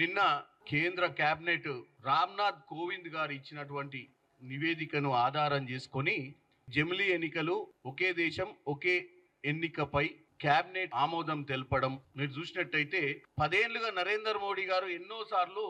నిన్న కేంద్ర కేబినెట్ రామ్నాథ్ కోవింద్ గారు ఇచ్చినటువంటి నివేదికను ఆధారం చేసుకొని జమిలీ ఎన్నికలు ఒకే దేశం ఒకే ఎన్నికపై కేబినెట్ ఆమోదం తెలపడం. మీరు చూసినట్టయితే పదేళ్ళుగా నరేంద్ర మోడీ గారు ఎన్నోసార్లు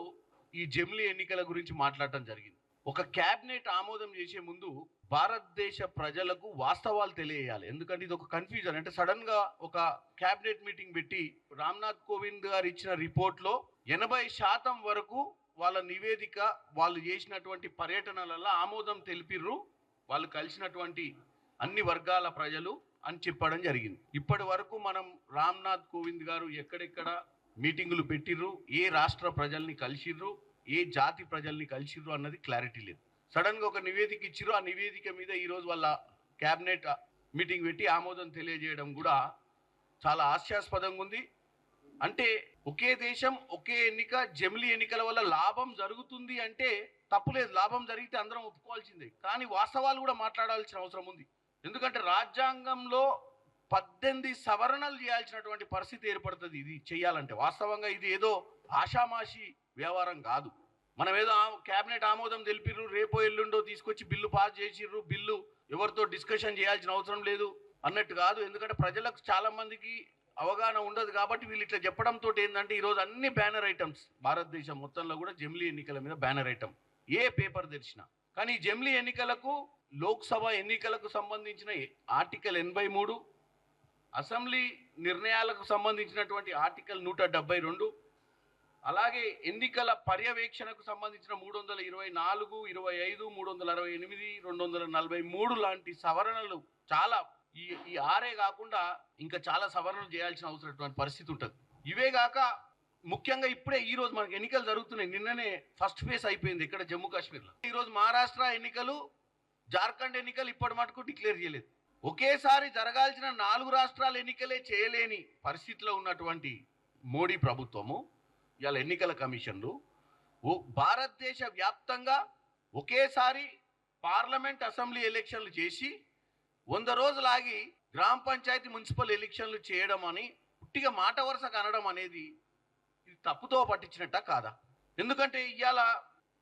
ఈ జమిలీ ఎన్నికల గురించి మాట్లాడటం జరిగింది. ఒక కేబినెట్ ఆమోదం చేసే ముందు భారతదేశ ప్రజలకు వాస్తవాలు తెలియజేయాలి. ఎందుకంటే ఇది ఒక కన్ఫ్యూజన్ అంటే సడన్గా ఒక క్యాబినెట్ మీటింగ్ పెట్టి రామ్నాథ్ కోవింద్ గారు ఇచ్చిన రిపోర్ట్లో ఎనభై శాతం వరకు వాళ్ళ నివేదిక వాళ్ళు చేసినటువంటి పర్యటనలలో ఆమోదం తెలిపిర్రు. వాళ్ళు కలిసినటువంటి అన్ని వర్గాల ప్రజలు అని చెప్పడం జరిగింది. ఇప్పటి వరకు మనం రామ్నాథ్ కోవింద్ గారు ఎక్కడెక్కడ మీటింగులు పెట్టిర్రు ఏ రాష్ట్ర ప్రజల్ని కలిసిర్రు ఏ జాతి ప్రజల్ని కలిసిర్రు అన్నది క్లారిటీ లేదు. సడన్గా ఒక నివేదిక ఇచ్చిర్రు. ఆ నివేదిక మీద ఈరోజు వాళ్ళ క్యాబినెట్ మీటింగ్ పెట్టి ఆమోదం తెలియజేయడం కూడా చాలా హాస్యాస్పదంగా ఉంది. అంటే ఒకే దేశం ఒకే ఎన్నిక జమిలీ ఎన్నికల వల్ల లాభం జరుగుతుంది అంటే తప్పులేదు. లాభం జరిగితే అందరం ఒప్పుకోవాల్సిందే. కానీ వాస్తవాలు కూడా మాట్లాడాల్సిన అవసరం ఉంది. ఎందుకంటే రాజ్యాంగంలో పద్దెనిమిది సవరణలు చేయాల్సినటువంటి పరిస్థితి ఏర్పడుతుంది. ఇది చేయాలంటే వాస్తవంగా ఇది ఏదో ఆషామాషి వ్యవహారం కాదు. మనం ఏదో క్యాబినెట్ ఆమోదం తెలిపిర్రు రేపో ఎల్లుండో తీసుకొచ్చి బిల్లు పాస్ చేసిర్రు బిల్లు ఎవరితో డిస్కషన్ చేయాల్సిన అవసరం లేదు అన్నట్టు కాదు. ఎందుకంటే ప్రజలకు చాలా మందికి అవగాహన ఉండదు కాబట్టి వీళ్ళు ఇట్లా చెప్పడంతో ఏంటంటే ఈరోజు అన్ని బ్యానర్ ఐటమ్స్ భారతదేశం మొత్తంలో కూడా జమిలీ ఎన్నికల మీద బ్యానర్ ఐటమ్. ఏ పేపర్ తెరిచినా. కానీ జమిలీ ఎన్నికలకు లోక్సభ ఎన్నికలకు సంబంధించిన ఆర్టికల్ ఎనభై మూడు అసెంబ్లీ నిర్ణయాలకు సంబంధించినటువంటి ఆర్టికల్ నూట డెబ్బై రెండు అలాగే ఎన్నికల పర్యవేక్షణకు సంబంధించిన మూడు వందల ఇరవై నాలుగు ఇరవై ఐదు మూడు వందల అరవై ఎనిమిది రెండు వందల నలభై మూడు లాంటి సవరణలు చాలా ఈ ఈ ఆరే కాకుండా ఇంకా చాలా సవరణలు చేయాల్సిన అవసరమైన పరిస్థితి ఉంటుంది. ఇవే కాక ముఖ్యంగా ఇప్పుడే ఈ రోజు మనకి ఎన్నికలు జరుగుతున్నాయి. నిన్ననే ఫస్ట్ ఫేజ్ అయిపోయింది ఇక్కడ జమ్మూ కాశ్మీర్లో. ఈ రోజు మహారాష్ట్ర ఎన్నికలు జార్ఖండ్ ఎన్నికలు ఇప్పటి మటుకు డిక్లేర్ చేయలేదు. ఒకేసారి జరగాల్సిన నాలుగు రాష్ట్రాల ఎన్నికలే చేయలేని పరిస్థితిలో ఉన్నటువంటి మోడీ ప్రభుత్వము. ఇవాళ ఎన్నికల కమిషన్లు భారతదేశ వ్యాప్తంగా ఒకేసారి పార్లమెంట్ అసెంబ్లీ ఎలక్షన్లు చేసి వంద రోజులు ఆగి గ్రామ పంచాయతీ మున్సిపల్ ఎలక్షన్లు చేయడం అని పుట్టిగా మాట వరుస కనడం అనేది ఇది తప్పుతో పట్టించినట్ట కాదా? ఎందుకంటే ఇవాళ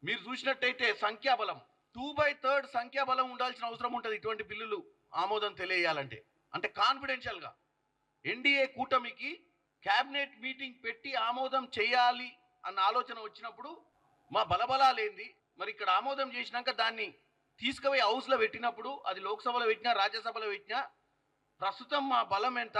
మీరు చూసినట్టయితే సంఖ్యాబలం టూ బై థర్డ్ సంఖ్యాబలం ఉండాల్సిన అవసరం ఉంటుంది ఇటువంటి బిల్లులు ఆమోదం తెలియాలంటే అంటే కాన్ఫిడెన్షియల్గా ఎన్డీఏ కూటమికి క్యాబినెట్ మీటింగ్ పెట్టి ఆమోదం చేయాలి అన్న ఆలోచన వచ్చినప్పుడు మా బలబలాలేంది మరి ఇక్కడ ఆమోదం చేసినాక దాన్ని తీసుకుపోయి హౌస్లో పెట్టినప్పుడు అది లోక్సభలో పెట్టినా రాజ్యసభలో పెట్టినా ప్రస్తుతం మా బలం ఎంత?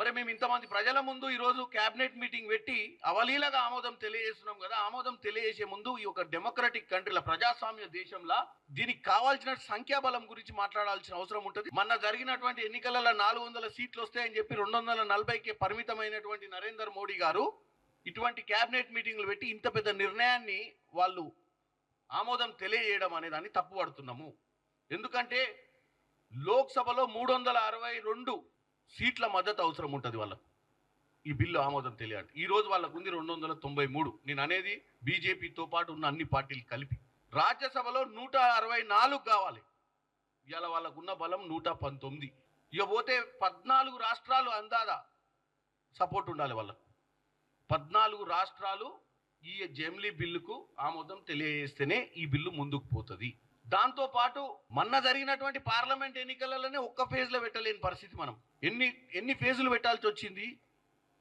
మరి మేము ఇంతమంది ప్రజల ముందు ఈరోజు క్యాబినెట్ మీటింగ్ పెట్టి అవలీలగా ఆమోదం తెలియజేస్తున్నాం కదా. ఆమోదం తెలియజేసే ముందు ఈ ఒక డెమోక్రటిక్ కంట్రీల ప్రజాస్వామ్య దేశంలో దీనికి కావాల్సిన సంఖ్యాబలం గురించి మాట్లాడాల్సిన అవసరం ఉంటుంది. మొన్న జరిగినటువంటి ఎన్నికలలో నాలుగు వందల సీట్లు వస్తాయని చెప్పి రెండు వందల నలభైకి పరిమితమైనటువంటి నరేందర్ మోడీ గారు ఇటువంటి క్యాబినెట్ మీటింగ్లు పెట్టి ఇంత పెద్ద నిర్ణయాన్ని వాళ్ళు ఆమోదం తెలియజేయడం అనే దాన్ని తప్పుపడుతున్నాము. ఎందుకంటే లోక్సభలో మూడు వందల అరవై రెండు సీట్ల మద్దతు అవసరం ఉంటుంది వాళ్ళకు. ఈ బిల్లు ఆమోదం తెలియాలి. ఈ రోజు వాళ్ళకు ఉంది రెండు వందల తొంభై మూడు. నేను అనేది బీజేపీతో పాటు ఉన్న అన్ని పార్టీలు కలిపి. రాజ్యసభలో నూట అరవై నాలుగు కావాలి. ఇవాళ వాళ్ళకున్న బలం నూట పంతొమ్మిది. ఇక పోతే పద్నాలుగు రాష్ట్రాలు అందాదా? సపోర్ట్ ఉండాలి వాళ్ళకు. పద్నాలుగు రాష్ట్రాలు ఈ జెమ్లీ బిల్లుకు ఆమోదం తెలియజేస్తేనే ఈ బిల్లు ముందుకు పోతుంది. దాంతో పాటు మొన్న జరిగినటువంటి పార్లమెంట్ ఎన్నికలలోనే ఒక్క ఫేజ్లో పెట్టలేని పరిస్థితి మనం. ఎన్ని ఎన్ని ఫేజులు పెట్టాల్సి వచ్చింది?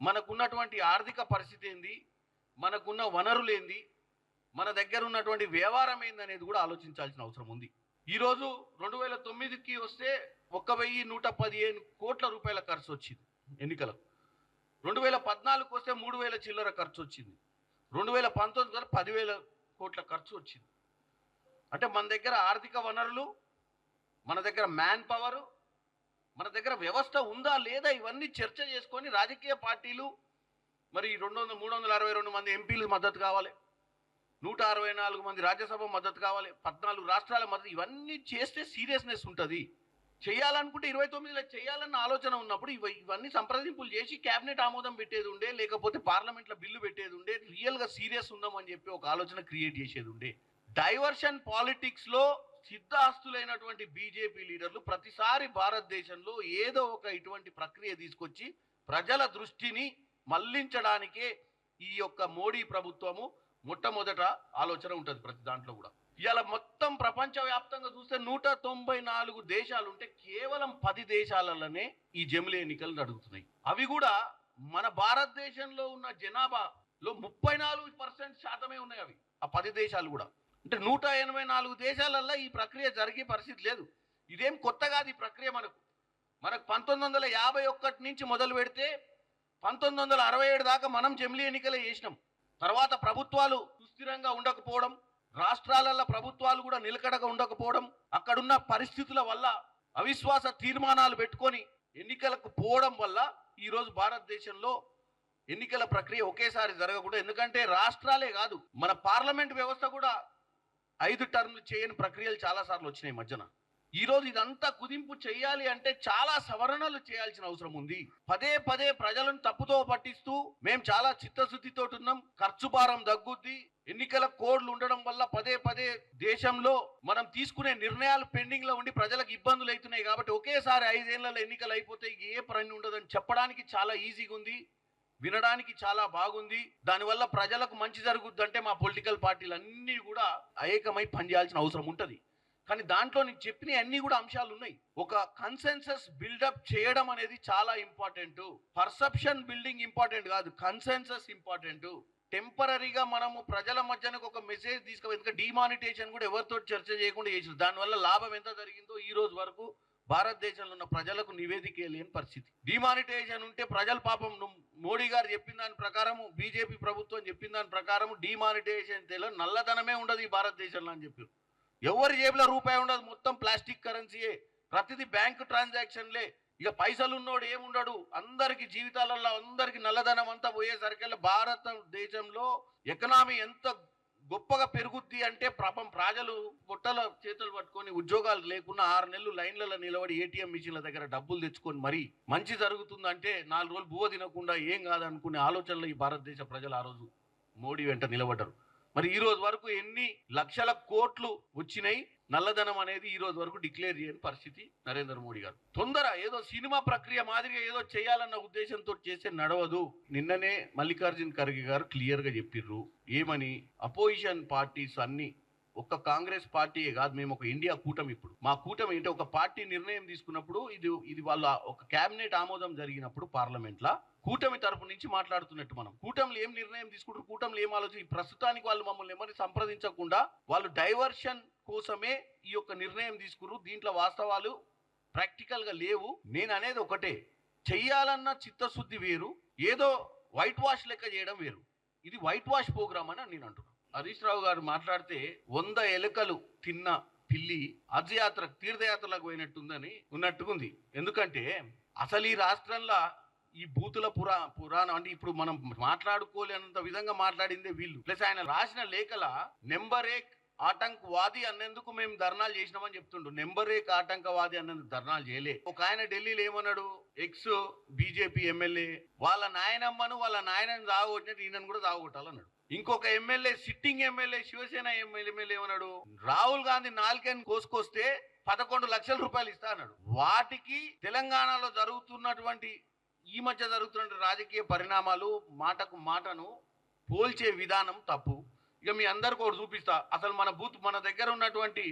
మనకున్నటువంటి ఆర్థిక పరిస్థితి ఏంది? మనకున్న వనరులు ఏంది? మన దగ్గర ఉన్నటువంటి వ్యవహారం ఏంది అనేది కూడా ఆలోచించాల్సిన అవసరం ఉంది. ఈరోజు రెండు వేల తొమ్మిదికి వస్తే ఒక వెయ్యి నూట పదిహేను కోట్ల రూపాయల ఖర్చు వచ్చింది ఎన్నికలకు రెండు వేల పద్నాలుగుకి వస్తే మూడు వేల చిల్లర ఖర్చు వచ్చింది. రెండు వేల పంతొమ్మిది వరకు పదివేల కోట్ల ఖర్చు వచ్చింది. అంటే మన దగ్గర ఆర్థిక వనరులు మన దగ్గర మ్యాన్ పవరు మన దగ్గర వ్యవస్థ ఉందా లేదా ఇవన్నీ చర్చ చేసుకొని రాజకీయ పార్టీలు మరి రెండు వందల మూడు వందల అరవై రెండు మంది ఎంపీలు మద్దతు కావాలి. నూట అరవై నాలుగు మంది రాజ్యసభ మద్దతు కావాలి. పద్నాలుగు రాష్ట్రాల మద్దతు ఇవన్నీ చేస్తే సీరియస్నెస్ ఉంటుంది. చేయాలనుకుంటే ఇరవై తొమ్మిదిలో చేయాలన్న ఆలోచన ఉన్నప్పుడు ఇవ ఇవన్నీ సంప్రదింపులు చేసి కేబినెట్ ఆమోదం పెట్టేది ఉండే లేకపోతే పార్లమెంట్లో బిల్లు పెట్టేది ఉండే రియల్గా సీరియస్ ఉందామని చెప్పి ఒక ఆలోచన క్రియేట్ చేసేది ఉండే. డైవర్షన్ పాలిటిక్స్లో సిద్ధాస్తులైనటువంటి బీజేపీ లీడర్లు ప్రతిసారి భారతదేశంలో ఏదో ఒక ఇటువంటి ప్రక్రియ తీసుకొచ్చి ప్రజల దృష్టిని మళ్ళించడానికే ఈ యొక్క మోడీ ప్రభుత్వము మొట్టమొదట ఆలోచన ఉంటుంది ప్రతి దాంట్లో కూడా. ఇవాళ మొత్తం ప్రపంచవ్యాప్తంగా చూస్తే నూట తొంభై నాలుగు దేశాలు ఉంటే కేవలం పది దేశాలలోనే ఈ జమిలి ఎన్నికలు జరుగుతున్నాయి అవి కూడా మన భారతదేశంలో ఉన్న జనాభాలో ముప్పై నాలుగు పర్సెంట్ శాతమే ఉన్నాయి అవి. ఆ పది దేశాలు కూడా. అంటే నూట ఎనభై నాలుగు దేశాలల్లో ఈ ప్రక్రియ జరిగే పరిస్థితి లేదు. ఇదేం కొత్త కాదు ఈ ప్రక్రియ మనకు. మనకు పంతొమ్మిది వందల యాభై ఒక్కటి నుంచి మొదలు పెడితే పంతొమ్మిది వందల అరవై ఏడు దాకా మనం జమిలీ ఎన్నికలే చేసినాం. తర్వాత ప్రభుత్వాలు సుస్థిరంగా ఉండకపోవడం రాష్ట్రాలలో ప్రభుత్వాలు కూడా నిలకడగా ఉండకపోవడం అక్కడున్న పరిస్థితుల వల్ల అవిశ్వాస తీర్మానాలు పెట్టుకొని ఎన్నికలకు పోవడం వల్ల ఈరోజు భారతదేశంలో ఎన్నికల ప్రక్రియ ఒకేసారి జరగకూడదు. ఎందుకంటే రాష్ట్రాలే కాదు మన పార్లమెంట్ వ్యవస్థ కూడా ఐదు టర్మ్లు చేయని ప్రక్రియలు చాలా సార్లు వచ్చినాయి మధ్యన. ఈ రోజు ఇదంతా కుదింపు చేయాలి అంటే చాలా సవరణలు చేయాల్సిన అవసరం ఉంది. పదే పదే ప్రజలను తప్పుతో పట్టిస్తూ మేము చాలా చిత్తశుద్ధితో ఉన్నాం. ఖర్చు భారం తగ్గుద్ది. ఎన్నికల కోడ్లు ఉండడం వల్ల పదే పదే దేశంలో మనం తీసుకునే నిర్ణయాలు పెండింగ్లో ఉండి ప్రజలకు ఇబ్బందులు అవుతున్నాయి కాబట్టి ఒకేసారి ఐదేళ్ళలో ఎన్నికలు అయిపోతే ఏ పని ఉండదని చెప్పడానికి చాలా ఈజీగా ఉంది. వినడానికి చాలా బాగుంది. దానివల్ల ప్రజలకు మంచి జరుగుద్ది అంటే మా పొలిటికల్ పార్టీలు అన్నీ కూడా ఏకమై పనిచేయాల్సిన అవసరం ఉంటుంది. కానీ దాంట్లో నేను చెప్పిన అన్ని కూడా అంశాలు ఉన్నాయి. ఒక కన్సెన్సస్ బిల్డప్ చేయడం అనేది చాలా ఇంపార్టెంట్ పర్సెప్షన్ బిల్డింగ్ ఇంపార్టెంట్ కాదు. కన్సెన్సస్ ఇంపార్టెంట్ టెంపరీగా మనము ప్రజల మధ్యనకు ఒక మెసేజ్ తీసుకోవాలి. ఎందుకంటే డిమానిటేషన్ కూడా ఎవరితో చర్చ చేయకుండా చేసారు దానివల్ల లాభం ఎంత జరిగిందో ఈ రోజు వరకు భారతదేశంలో ఉన్న ప్రజలకు నివేదిక లేని పరిస్థితి. డిమానిటైజేషన్ ఉంటే ప్రజల పాపం మోడీ గారు చెప్పిన దాని ప్రకారము బీజేపీ ప్రభుత్వం చెప్పిన దాని ప్రకారం డిమానిటైజేషన్ తెలియదు నల్లధనమే ఉండదు ఈ భారతదేశంలో అని చెప్పారు. ఎవరి జేబులో రూపాయి ఉండదు మొత్తం ప్లాస్టిక్ కరెన్సీయే. ప్రతిదీ బ్యాంకు ట్రాన్సాక్షన్లే. ఇక పైసలు ఉన్నోడు ఏముండడు? అందరికి జీవితాలలో అందరికి నల్లధనం అంతా పోయేసరికల్లా భారతదేశంలో ఎకనామీ ఎంత గొప్పగా పెరుగుద్ది అంటే పాపం ప్రజలు బుట్టల చేతులు పట్టుకొని ఉద్యోగాలు లేకుండా ఆరు నెలలు లైన్లలో నిలబడి ఏటీఎం మిషన్ల దగ్గర డబ్బులు తెచ్చుకొని మరి మంచి జరుగుతుందంటే నాలుగు రోజులు బువ్వ తినకుండా ఏం కాదనుకునే ఆలోచనలు ఈ భారతదేశ ప్రజలు ఆ రోజు మోడీ వెంట నిలబడ్డారు. మరి ఈ రోజు వరకు ఎన్ని లక్షల కోట్లు వచ్చినాయి? నల్లధనం అనేది ఈ రోజు వరకు డిక్లేర్ చేయని పరిస్థితి నరేంద్ర మోడీ గారు. తొందర ఏదో సినిమా ప్రక్రియ మాదిరిగా ఏదో చేయాలన్న ఉద్దేశంతో చేస్తే నడవదు. నిన్ననే మల్లికార్జున్ ఖర్గే గారు క్లియర్గా చెప్పిర్రు. ఏమని? అపోజిషన్ పార్టీస్ అన్ని ఒక్క కాంగ్రెస్ పార్టీయే కాదు మేము ఒక ఇండియా కూటమి ఇప్పుడు. మా కూటమి అంటే ఒక పార్టీ నిర్ణయం తీసుకున్నప్పుడు ఇది ఇది వాళ్ళ ఒక కేబినెట్ ఆమోదం జరిగినప్పుడు పార్లమెంట్ లా కూటమి తరపు నుంచి మాట్లాడుతున్నట్టు మనం. కూటమిలు ఏం నిర్ణయం తీసుకుంటారు? కూటమిలు ఏం ఆలోచన? ప్రస్తుతానికి వాళ్ళు మమ్మల్ని ఎవరిని సంప్రదించకుండా వాళ్ళు డైవర్షన్ కోసమే ఈ యొక్క నిర్ణయం తీసుకురు దీంట్లో వాస్తవాలు ప్రాక్టికల్గా లేవు. నేను అనేది ఒకటే. చెయ్యాలన్న చిత్తశుద్ధి వేరు. ఏదో వైట్ వాష్ లెక్క చేయడం వేరు. ఇది వైట్ వాష్ ప్రోగ్రామ్ అని నేను అంటున్నాను హరీష్ రావు గారు మాట్లాడితే వంద ఎలుకలు తిన్న పిల్లి హజ్యాత్ర తీర్థయాత్రలకు పోయినట్టుందని ఉన్నట్టుకుంది ఎందుకంటే అసలు ఈ రాష్ట్రంలో ఈ బూతుల పురా పురాణం అంటే ఇప్పుడు మనం మాట్లాడుకోలేనంత విధంగా మాట్లాడిందే వీళ్ళు. ప్లస్ ఆయన రాసిన లేఖల నెంబర్ ఏక్ ఆటంకవాది అన్నందుకు మేము ధర్నాలు చేసినామని చెప్తుండు. నెంబర్ ఏక్ ఆటంకవాది అన్నందుకు ధర్నాలు చేయలే. ఒక ఆయన ఢిల్లీలో ఏమన్నాడు? ఎక్స్ బీజేపీ ఎమ్మెల్యే వాళ్ళ నాయనమ్మను వాళ్ళ నాయనని తాగొట్టినట్టు ఈయనను కూడా తాగొట్టాలన్నాడు ఇంకొక MLA sitting MLA Shiv Sena MLA ఏమన్నాడు? రాహుల్ గాంధీ నాలుకని కోసుకొస్తే పదకొండు లక్షల రూపాయలు ఇస్తా అన్నాడు. వాటికి తెలంగాణలో జరుగుతున్నటువంటి ఈ మధ్య జరుగుతున్న రాజకీయ పరిణామాలు మాటకు మాటను పోల్చే విధానం తప్పు. ఇక మీ అందరికి ఒకటి చూపిస్తా. అసలు మన బూత్ మన దగ్గర ఉన్నటువంటి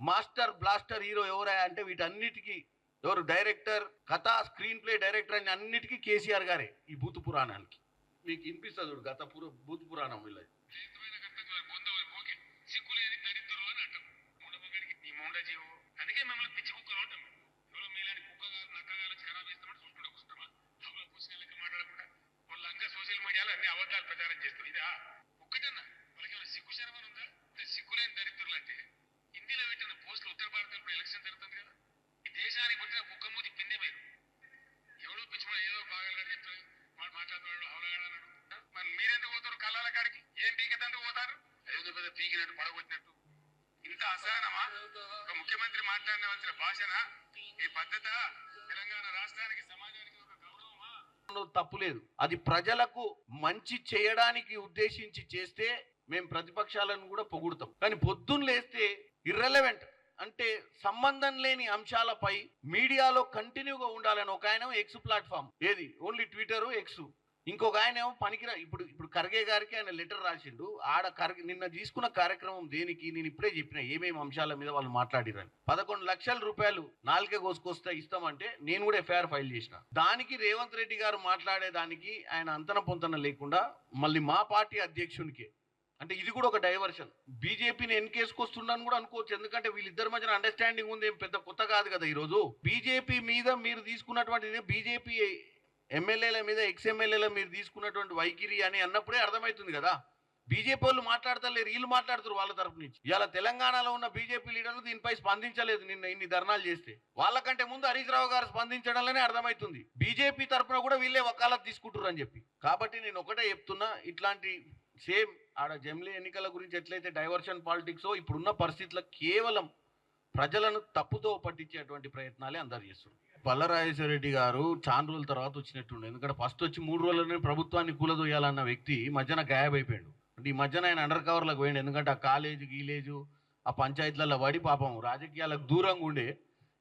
మాస్టర్ బ్లాస్టర్ హీరో ఎవరా అంటే వీటన్నిటికీ ఎవరు? డైరెక్టర్ కథ స్క్రీన్ ప్లే డైరెక్టర్ అని అన్నిటికీ కేసీఆర్ గారే ఈ బూత్ పురాణానికి మీకు వినిపిస్తుంది చూడు గత పుర భూత పురాణం వీళ్ళది అందుకే మిమ్మల్ని పిచ్చి కుక్కలు ఎవరో మీలాంటి ఖరాబ్ చేస్తామని చూసుకుంటూ మాట్లాడకుండా సోషల్ మీడియాలో అన్ని అబద్ధాలు ప్రచారం చేస్తారు ఇదా? ఒక్కటన్నా వాళ్ళకి ఏమైనా సిగ్గు శరమని ఉందా? సిగ్గులేని దరిద్రులు అంటే హిందీలో పెట్టిన పోస్టులు ఉత్తర భారతంలో ఎలక్షన్ జరుగుతుంది కదా. ఈ దేశానికి పుట్టిన కుక్క మాట్లాడవలసిన భాషనా? ఈ పద్ధత? తెలంగాణ రాష్ట్రానికి సమాజానికి ఒక గౌరవమా? తప్పు లేదు. అది ప్రజలకు మంచి చేయడానికి ఉద్దేశించి చేస్తే మేము ప్రతిపక్షాలను కూడా పొగుడతాం. కానీ పొద్దున్న లేస్తే ఇర్రెలవెంట్ అంటే సంబంధం లేని అంశాలపై మీడియాలో కంటిన్యూగా ఉండాలని ఒక ఆయన ఎక్స్ ప్లాట్ఫామ్ ఏది? ఓన్లీ ట్విట్టర్ ఎక్స్ ఇంకొక ఆయన ఏమో పనికిరా. ఇప్పుడు ఇప్పుడు ఖర్గే గారికి ఆయన లెటర్ రాసిండు. ఆడ ఖర్గే నిన్న తీసుకున్న కార్యక్రమం దేనికి? నేను ఇప్పుడే చెప్పిన ఏమేమి అంశాల మీద వాళ్ళు మాట్లాడిరని. పదకొండు లక్షల రూపాయలు నాలుగే కోసుకొస్తే ఇస్తామంటే నేను కూడా ఎఫ్ఐఆర్ ఫైల్ చేసిన. దానికి రేవంత్ రెడ్డి గారు మాట్లాడేదానికి ఆయన అంతన పొంతన లేకుండా మళ్ళీ మా పార్టీ అధ్యక్షునికి. అంటే ఇది కూడా ఒక డైవర్షన్. బీజేపీని ఎన్కేసుకొస్తున్నాను కూడా అనుకోవచ్చు. ఎందుకంటే వీళ్ళిద్దరి మధ్యన అండర్స్టాండింగ్ ఉంది. ఏం పెద్ద కొత్త కాదు కదా ఈరోజు. బీజేపీ మీద మీరు తీసుకున్నటువంటి బీజేపీ ఎమ్మెల్యేల మీద ఎక్స్ ఎమ్మెల్యేల మీద తీసుకున్నటువంటి వైఖరి అని అన్నప్పుడే అర్థమవుతుంది కదా. బీజేపీ వాళ్ళు మాట్లాడతలేరు వీళ్ళు మాట్లాడుతారు వాళ్ళ తరపు నుంచి. ఇవాళ తెలంగాణలో ఉన్న బీజేపీ లీడర్లు దీనిపై స్పందించలేదు నిన్న ఇన్ని ధర్నాలు చేస్తే. వాళ్ళకంటే ముందు హరీష్ రావు గారు స్పందించడంలోనే అర్థమవుతుంది. బీజేపీ తరఫున కూడా వీళ్ళే వకాలత్ తీసుకుంటారు అని చెప్పి. కాబట్టి నేను ఒకటే చెప్తున్నా ఇట్లాంటి సేమ్ ఆడ జమిలీ ఎన్నికల గురించి ఎట్లయితే డైవర్షన్ పాలిటిక్సో ఇప్పుడున్న పరిస్థితుల్లో కేవలం ప్రజలను తప్పుతో పట్టించేటువంటి ప్రయత్నాలే అందరు చేస్తున్నారు. పల్లరాజేశ్వర రెడ్డి గారు చాలా రోజుల తర్వాత వచ్చినట్టుండే. ఎందుకంటే ఫస్ట్ వచ్చి మూడు రోజులనే ప్రభుత్వాన్ని కూలదోయాలన్న వ్యక్తి మధ్యన గాయబైపోయాడు. అంటే ఈ మధ్యన ఆయన అండర్ కవర్లకు పోయిండు. ఎందుకంటే ఆ కాలేజీ గీలేజు ఆ పంచాయతీలలో పడి పాపం రాజకీయాలకు దూరంగా ఉండే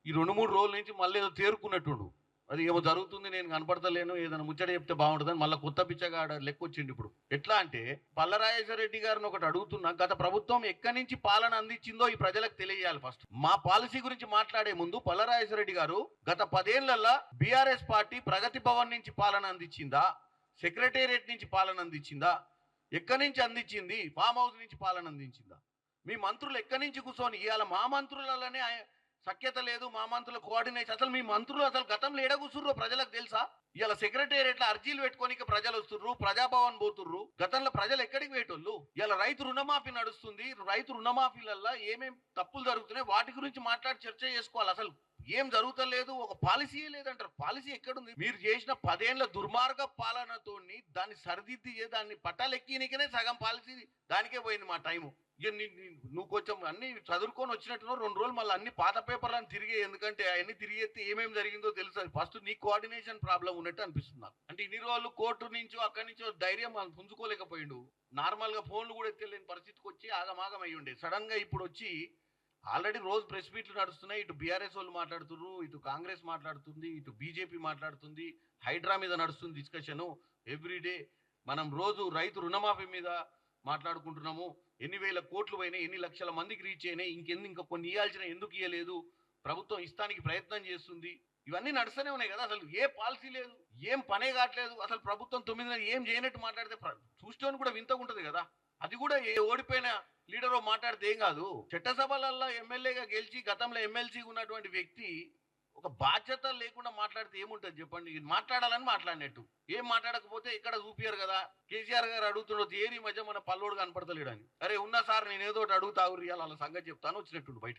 ఈ రెండు మూడు రోజుల నుంచి మళ్ళీ ఏదో తేరుకున్నట్టుండు. అది ఏమో జరుగుతుంది నేను కనపడతలేను ఏదైనా ముచ్చట చెప్తే బాగుంటుందని మళ్ళీ కొత్త పిచ్చగాడ లెక్క వచ్చిండు ఇప్పుడు. ఎట్లా అంటే పల్లరాజేశ్వర రెడ్డి గారిని ఒకటి అడుగుతున్నా గత ప్రభుత్వం ఎక్కడి నుంచి పాలన అందించిందో ఈ ప్రజలకు తెలియజేయాలి ఫస్ట్ మా పాలసీ గురించి మాట్లాడే ముందు పల్లరాజేశ్వర రెడ్డి గారు గత పదేళ్ళలో బీఆర్ఎస్ పార్టీ ప్రగతి భవన్ నుంచి పాలన అందించిందా? సెక్రటేరియట్ నుంచి పాలన అందించిందా? ఎక్కడి నుంచి అందించింది? ఫామ్ హౌస్ నుంచి పాలన అందించిందా? మీ మంత్రులు ఎక్కడి నుంచి కూర్చొని ఇవాళ మా మంత్రులలోనే సఖ్యత లేదు మా మంత్రుల కోఆర్డినేషన్ అసలు మీ మంత్రులు అసలు గతంలో ఎడ కూర్చుర్రో ప్రజలకు తెలుసా? ఇలా సెక్రటేరియట్లో అర్జీలు పెట్టుకోనికి ప్రజలు వస్తుర్రు ప్రజాభవన్ పోతుర్రు. గతంలో ప్రజలు ఎక్కడికి పోయేటోళ్ళు? ఇలా రైతు రుణమాఫీ నడుస్తుంది. రైతు రుణమాఫీలల్లో ఏమేం తప్పులు జరుగుతున్నాయి వాటి గురించి మాట్లాడి చర్చ చేసుకోవాలి. అసలు ఏం జరుగుతలేదు? ఒక పాలసీ లేదంటారు. పాలసీ ఎక్కడుంది? మీరు చేసిన పదేళ్ళ దుర్మార్గ పాలనతోని దాన్ని సరిదిద్ది దాన్ని పట్టాలెక్కినికనే సగం పాలసీ దానికే పోయింది మా టైము. ఇక నువ్వు కొంచెం అన్ని చదువుకొని వచ్చినట్టు రెండు రోజులు మళ్ళీ అన్ని పాత పేపర్లను తిరిగే ఎందుకంటే అవన్నీ తిరిగేస్తే ఏమేమి జరిగిందో తెలుసు ఫస్ట్ నీ కోఆర్డినేషన్ ప్రాబ్లం ఉన్నట్టు అనిపిస్తుంది నాకు. అంటే ఇన్ని రోజులు కోర్టు నుంచో అక్కడి నుంచో ధైర్యం మనం పుంజుకోలేకపోయిండు. నార్మల్గా ఫోన్లు కూడా ఎత్తలేని పరిస్థితికి వచ్చి ఆగమాగం అయ్యి ఉండే సడన్గా ఇప్పుడు వచ్చి ఆల్రెడీ రోజు ప్రెస్ మీట్లు నడుస్తున్నాయి. ఇటు బీఆర్ఎస్ వాళ్ళు మాట్లాడుతున్నారు ఇటు కాంగ్రెస్ మాట్లాడుతుంది ఇటు బీజేపీ మాట్లాడుతుంది హైడ్రా మీద నడుస్తుంది డిస్కషన్ ఎవ్రీడే మనం రోజు రైతు రుణమాఫీ మీద మాట్లాడుకుంటున్నాము. ఎన్ని వేల కోట్లు పోయినాయి ఎన్ని లక్షల మందికి రీచ్ అయినాయి ఇంకెందు ఇంకా కొన్ని ఇవ్వాల్సిన ఎందుకు ఇవ్వలేదు ప్రభుత్వం ఇస్తానికి ప్రయత్నం చేస్తుంది. ఇవన్నీ నడుస్తూనే ఉన్నాయి కదా అసలు. ఏ పాలసీ లేదు ఏం పనే కావట్లేదు. అసలు ప్రభుత్వం తొమ్మిది నెలలు ఏం చేయనట్టు మాట్లాడితే చూస్తోని కూడా వింతగా ఉంటుంది కదా. అది కూడా ఏ ఓడిపోయిన లీడర్ మాట్లాడితే ఏం కాదు. చట్టసభలలో ఎమ్మెల్యేగా గెలిచి గతంలో ఎమ్మెల్సీ ఉన్నటువంటి వ్యక్తి ఒక బాధ్యత లేకుండా మాట్లాడితే ఏముంటుంది చెప్పండి? మాట్లాడాలని మాట్లాడినట్టు. ఏం మాట్లాడకపోతే ఇక్కడ చూపియరు కదా? కేసీఆర్ గారు అడుగుతుండొచ్చు ఏరి మధ్య మన పల్లోడు కనపడతలేడని. అరే ఉన్నా సార్ నేను ఏదో ఒకటి అడుగుతావు రియాల సంగతి చెప్తాను వచ్చినట్టు బయట